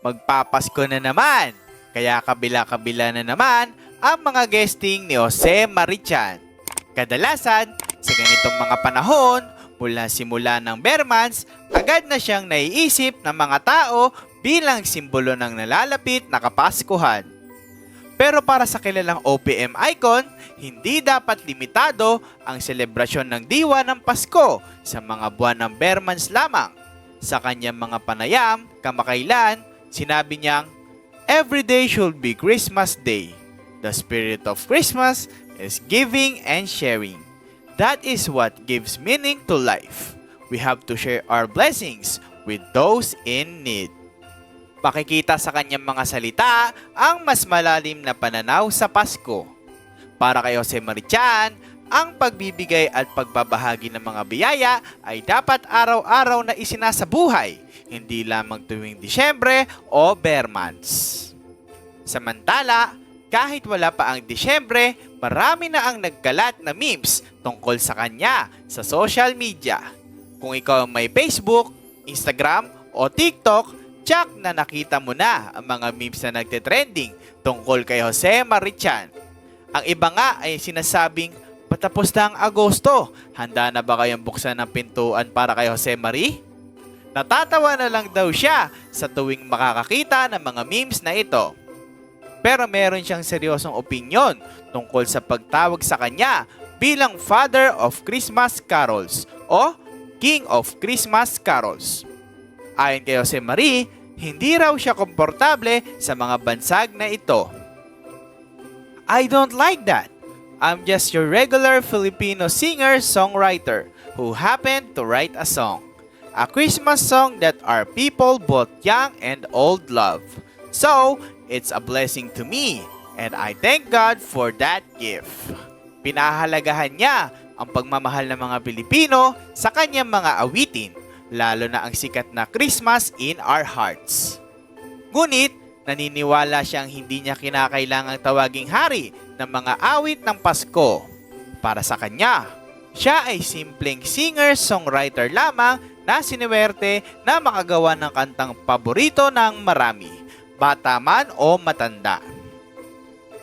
magpapasko na naman. Kaya kabila-kabila na naman ang mga guesting ni Jose Marichan. Kadalasan, sa ganitong mga panahon, mula simula ng Bermans, agad na siyang naiisip ng mga tao bilang simbolo ng nalalapit na Kapaskuhan. Pero para sa kilalang OPM icon, hindi dapat limitado ang selebrasyon ng diwa ng Pasko sa mga buwan ng Bermans lamang. Sa kanyang mga panayam, kamakailan, sinabi niyang, Every day should be Christmas Day. The spirit of Christmas is giving and sharing. That is what gives meaning to life. We have to share our blessings with those in need. Makikita sa kanyang mga salita ang mas malalim na pananaw sa Pasko. Para kay Jose Marichan, ang pagbibigay at pagbabahagi ng mga biyaya ay dapat araw-araw na isinasabuhay, hindi lamang tuwing Disyembre o Months. Samantala, kahit wala pa ang Disyembre, marami na ang nagkalat na memes tungkol sa kanya sa social media. Kung ikaw ay may Facebook, Instagram o TikTok, tsak na nakita mo na ang mga memes na nagte-trending tungkol kay Jose Marichan. Ang iba nga ay sinasabing, patapos na ang Agosto, handa na ba kayong buksan ng pintuan para kay Jose Marie? Natatawa na lang daw siya sa tuwing makakakita ng mga memes na ito. Pero meron siyang seryosong opinyon tungkol sa pagtawag sa kanya bilang Father of Christmas Carols o King of Christmas Carols. Ayon kay Jose Marie, hindi raw siya komportable sa mga bansag na ito. I don't like that. I'm just your regular Filipino singer-songwriter who happened to write a song. A Christmas song that our people both young and old love. So, it's a blessing to me and I thank God for that gift. Pinahalagahan niya ang pagmamahal ng mga Pilipino sa kanyang mga awitin, lalo na ang sikat na Christmas in our hearts. Ngunit, naniniwala siyang hindi niya kinakailangang tawaging hari ng mga awit ng Pasko. Para sa kanya, siya ay simpleng singer-songwriter lamang na siniwerte na makagawa ng kantang paborito ng marami, bata man o matanda.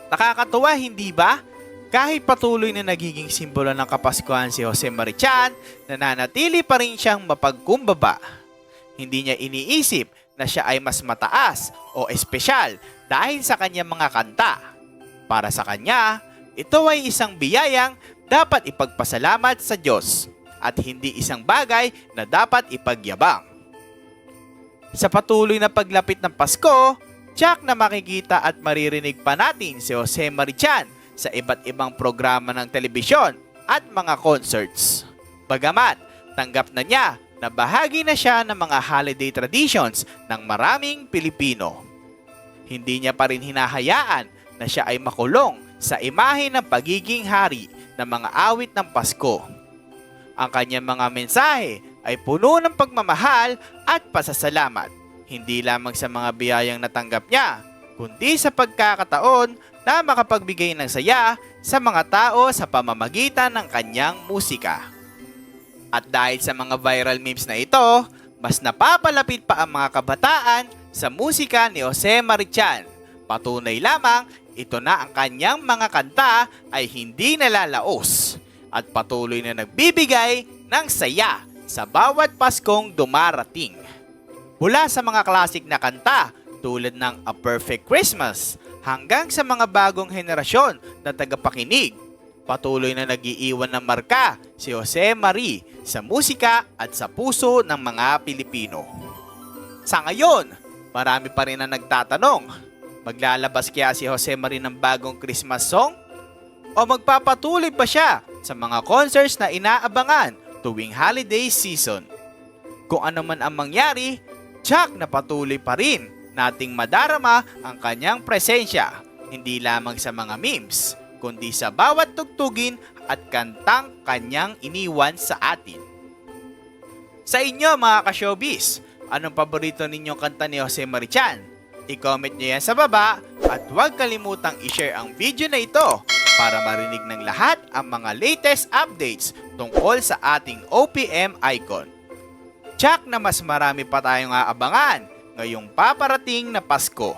Nakakatuwa hindi ba? Kahit patuloy na nagiging simbolo ng Kapaskuhan si Jose Marichan, nananatili pa rin siyang mapagkumbaba. Hindi niya iniisip na siya ay mas mataas o espesyal dahil sa kanyang mga kanta. Para sa kanya, ito ay isang biyayang dapat ipagpasalamat sa Diyos at hindi isang bagay na dapat ipagyabang. Sa patuloy na paglapit ng Pasko, tiyak na makikita at maririnig pa natin si Jose Marichan sa iba't ibang programa ng telebisyon at mga concerts. Bagamat, tanggap na niya na bahagi na siya ng mga holiday traditions ng maraming Pilipino. Hindi niya pa rin hinahayaan na siya ay makulong sa imahe ng pagiging hari ng mga awit ng Pasko. Ang kanyang mga mensahe ay puno ng pagmamahal at pasasalamat, hindi lamang sa mga biyayang natanggap niya, kundi sa pagkakataon na makapagbigay ng saya sa mga tao sa pamamagitan ng kanyang musika. At dahil sa mga viral memes na ito, mas napapalapit pa ang mga kabataan sa musika ni Jose Marichan. Patunay lamang, ito na ang kanyang mga kanta ay hindi nalalaos at patuloy na nagbibigay ng saya sa bawat Paskong dumarating. Mula sa mga klasik na kanta tulad ng A Perfect Christmas hanggang sa mga bagong henerasyon na tagapakinig, patuloy na nagiiwan ng marka si Jose Marie sa musika at sa puso ng mga Pilipino. Sa ngayon, marami pa rin ang nagtatanong, maglalabas kaya si Jose Marie ng bagong Christmas song? O magpapatuloy pa siya sa mga concerts na inaabangan tuwing holiday season? Kung ano man ang mangyari, tsak na patuloy pa rin nating madarama ang kanyang presensya, hindi lamang sa mga memes, kundi sa bawat tugtugin at kantang kanyang iniwan sa atin. Sa inyo mga ka-showbiz, anong paborito ninyong kanta ni Jose Marichan? I-comment nyo yan sa baba at huwag kalimutang i-share ang video na ito para marinig ng lahat ang mga latest updates tungkol sa ating OPM icon. Tsak na mas marami pa tayong aabangan ngayong paparating na Pasko.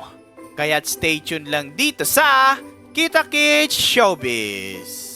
Kaya't stay tuned lang dito sa Kita Kids Showbiz.